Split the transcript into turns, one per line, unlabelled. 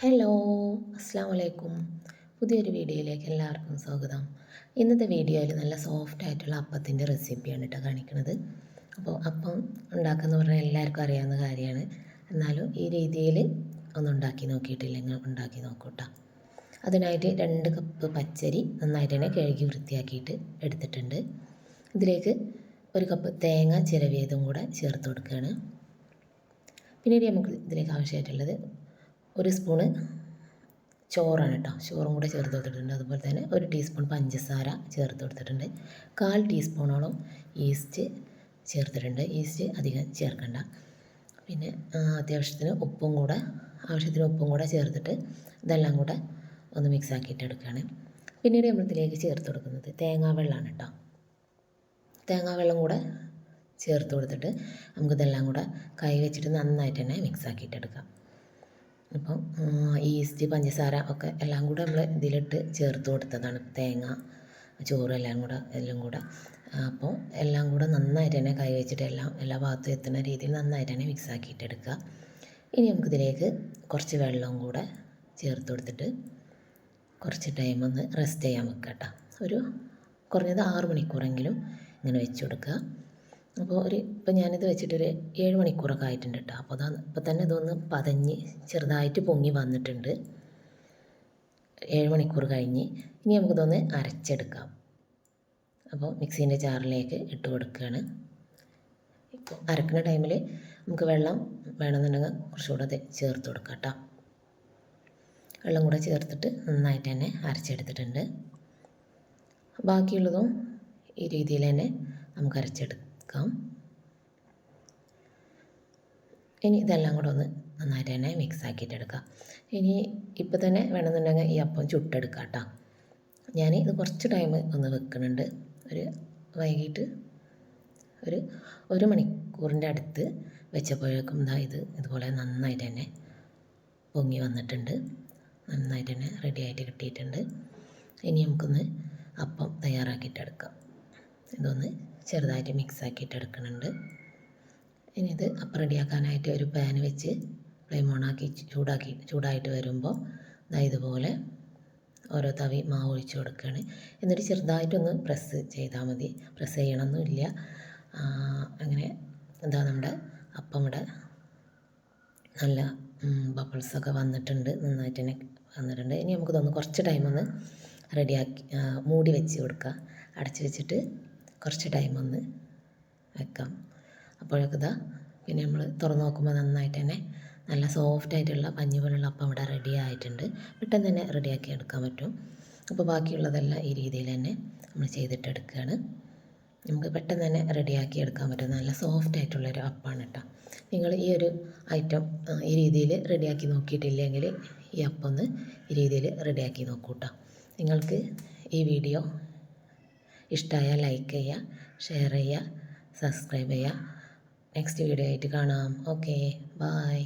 Hello അസ്സാം വലൈക്കും പുതിയൊരു വീഡിയോയിലേക്ക് എല്ലാവർക്കും സ്വാഗതം. ഇന്നത്തെ വീഡിയോയിൽ നല്ല സോഫ്റ്റ് ആയിട്ടുള്ള അപ്പത്തിന്റെ റെസിപ്പിയാണ് കേട്ടോ കാണിക്കുന്നത്. അപ്പോൾ അപ്പം ഉണ്ടാക്കുന്ന പറഞ്ഞാൽ എല്ലാവർക്കും അറിയാവുന്ന കാര്യമാണ്. എന്നാലും ഈ രീതിയിൽ ഒന്ന് ഉണ്ടാക്കി നോക്കിയിട്ടില്ലെങ്കിൽ ഉണ്ടാക്കി നോക്കൂട്ടോ അതിനായിട്ട് രണ്ട് കപ്പ് പച്ചരി നന്നായിട്ട് തന്നെ കഴുകി വൃത്തിയാക്കിയിട്ട് എടുത്തിട്ടുണ്ട്. ഇതിലേക്ക് ഒരു കപ്പ് തേങ്ങ ചിരവിയതും കൂടെ ചേർത്ത് കൊടുക്കുകയാണ്. പിന്നീട് നമുക്ക് ഇതിലേക്ക് ആവശ്യമായിട്ടുള്ളത് ഒരു സ്പൂണ് ചോറാണ് കേട്ടോ. ചോറും കൂടെ ചേർത്ത് കൊടുത്തിട്ടുണ്ട്. അതുപോലെ തന്നെ ഒരു ടീസ്പൂൺ പഞ്ചസാര ചേർത്ത് കൊടുത്തിട്ടുണ്ട്. കാൽ ടീസ്പൂണോളം ഈസ്റ്റ് ചേർത്തിട്ടുണ്ട്. ഈസ്റ്റ് അധികം ചേർക്കണ്ട. പിന്നെ അത്യാവശ്യത്തിന് ഉപ്പും കൂടെ ആവശ്യത്തിന് ഉപ്പും കൂടെ ചേർത്തിട്ട് ഇതെല്ലാം കൂടെ ഒന്ന് മിക്സ് ആക്കിയിട്ട് എടുക്കുകയാണ്. പിന്നീട് നമ്മളിതിലേക്ക് ചേർത്ത് കൊടുക്കുന്നത് തേങ്ങാ വെള്ളമാണ് കേട്ടോ. തേങ്ങാ വെള്ളം കൂടെ ചേർത്ത് കൊടുത്തിട്ട് നമുക്കിതെല്ലാം കൂടെ കൈ വെച്ചിട്ട് നന്നായിട്ട് തന്നെ മിക്സ് ആക്കിയിട്ട് എടുക്കാം. അപ്പം ഈസ്റ്റ് പഞ്ചസാര ഒക്കെ എല്ലാം കൂടെ നമ്മൾ ഇതിലിട്ട് ചേർത്ത് കൊടുത്തതാണ്. തേങ്ങ ചോറ് എല്ലാം കൂടെ എല്ലാം കൂടെ. അപ്പോൾ എല്ലാം കൂടെ നന്നായിട്ട് തന്നെ കൈ വെച്ചിട്ട് എല്ലാം എല്ലാ ഭാഗത്തും എത്തുന്ന രീതിയിൽ നന്നായിട്ട് തന്നെ മിക്സ് ആക്കിയിട്ട് എടുക്കുക. ഇനി നമുക്കിതിലേക്ക് കുറച്ച് വെള്ളവും കൂടെ ചേർത്ത് കൊടുത്തിട്ട് കുറച്ച് ടൈം ഒന്ന് റെസ്റ്റ് ചെയ്യാൻ വെക്കാം കേട്ടോ. ഒരു കുറഞ്ഞത് ആറ് മണിക്കൂറെങ്കിലും ഇങ്ങനെ വെച്ച് കൊടുക്കുക. അപ്പോൾ ഒരു ഇപ്പം ഞാനിത് വെച്ചിട്ടൊരു ഏഴ് മണിക്കൂറൊക്കെ ആയിട്ടുണ്ട് കേട്ടോ. അപ്പോൾ അതാ ഇപ്പം തന്നെ ഇതൊന്ന് പതഞ്ഞ് ചെറുതായിട്ട് പൊങ്ങി വന്നിട്ടുണ്ട്. ഏഴ് മണിക്കൂർ കഴിഞ്ഞ് ഇനി നമുക്കിതൊന്ന് അരച്ചെടുക്കാം. അപ്പോൾ മിക്സീന്റെ ജാറിലേക്ക് ഇട്ട് കൊടുക്കുകയാണ്. ഇപ്പോൾ അരക്കുന്ന ടൈമിൽ നമുക്ക് വെള്ളം വേണമെന്നുണ്ടെങ്കിൽ കുറച്ചുകൂടെ ചേർത്ത് കൊടുക്കാം കേട്ടോ. വെള്ളം കൂടെ ചേർത്തിട്ട് നന്നായിട്ട് തന്നെ അരച്ചെടുത്തിട്ടുണ്ട്. ബാക്കിയുള്ളതും ഈ രീതിയിൽ തന്നെ നമുക്ക് അരച്ചെടുക്കാം. എടുക്കാം ഇനി ഇതെല്ലാം കൂടെ ഒന്ന് നന്നായിട്ട് തന്നെ മിക്സ് ആക്കിയിട്ട് എടുക്കാം. ഇനി ഇപ്പം തന്നെ വേണമെന്നുണ്ടെങ്കിൽ ഈ അപ്പം ചുട്ടെടുക്കാം കേട്ടോ. ഞാൻ ഇത് കുറച്ച് ടൈം ഒന്ന് വെക്കുന്നുണ്ട് ഒരു വൈകിട്ട് ഒരു ഒരു മണിക്കൂറിന്റെ അടുത്ത് വെച്ചപ്പോഴേക്കും ഇതാ ഇത് ഇതുപോലെ നന്നായിട്ട് തന്നെ പൊങ്ങി വന്നിട്ടുണ്ട്. നന്നായിട്ട് തന്നെ റെഡി ആയിട്ട് കിട്ടിയിട്ടുണ്ട്. ഇനി നമുക്കൊന്ന് അപ്പം തയ്യാറാക്കിയിട്ടെടുക്കാം ഇതൊന്ന് ചെറുതായിട്ട് മിക്സ് ആക്കിയിട്ട് എടുക്കുന്നുണ്ട് ഇനി ഇത് അപ്പം റെഡിയാക്കാനായിട്ട് ഒരു പാൻ വെച്ച് ഫ്ലെയിം ഓണാക്കി ചൂടാക്കി ചൂടായിട്ട് വരുമ്പോൾ ഇതാ ഇതുപോലെ ഓരോ തവി മാവ് ഒഴിച്ച് കൊടുക്കുകയാണ്. എന്നിട്ട് ചെറുതായിട്ടൊന്ന് പ്രസ് ചെയ്താൽ മതി. പ്രസ് ചെയ്യണമെന്നില്ല അങ്ങനെ എന്താ നമ്മുടെ അപ്പം ഇവിടെ നല്ല ബബിൾസൊക്കെ വന്നിട്ടുണ്ട്. നന്നായിട്ട് തന്നെ വന്നിട്ടുണ്ട്. ഇനി നമുക്കിതൊന്ന് കുറച്ച് ടൈം ഒന്ന് റെഡിയാക്കി മൂടി വെച്ച് കൊടുക്കുക അടച്ച് വെച്ചിട്ട് കുറച്ച് ടൈം ഒന്ന് വെക്കാം. അപ്പോഴൊക്കെ ഇതാ പിന്നെ നമ്മൾ തുറന്ന് നോക്കുമ്പോൾ നന്നായിട്ട് തന്നെ നല്ല സോഫ്റ്റ് ആയിട്ടുള്ള പഞ്ഞി പോലുള്ള അപ്പം ഇവിടെ റെഡി ആയിട്ടുണ്ട്. പെട്ടെന്ന് തന്നെ റെഡിയാക്കി എടുക്കാൻ പറ്റും. അപ്പോൾ ബാക്കിയുള്ളതെല്ലാം ഈ രീതിയിൽ തന്നെ നമ്മൾ ചെയ്തിട്ട് എടുക്കുകയാണ് നമുക്ക് പെട്ടെന്ന് തന്നെ റെഡിയാക്കി എടുക്കാൻ പറ്റും. നല്ല സോഫ്റ്റ് ആയിട്ടുള്ളൊരു അപ്പമാണ് കേട്ടോ. നിങ്ങൾ ഈ ഒരു ഐറ്റം ഈ രീതിയിൽ റെഡിയാക്കി നോക്കിയിട്ടില്ലെങ്കിൽ ഈ അപ്പം ഒന്ന് ഈ രീതിയിൽ റെഡിയാക്കി നോക്കൂ കേട്ടോ നിങ്ങൾക്ക് ഈ വീഡിയോ ഇഷ്ടമായാൽ ലൈക്ക് ചെയ്യുക ഷെയർ ചെയ്യുക സബ്സ്ക്രൈബ് ചെയ്യുക നെക്സ്റ്റ് വീഡിയോ ആയിട്ട് കാണാം. Okay bye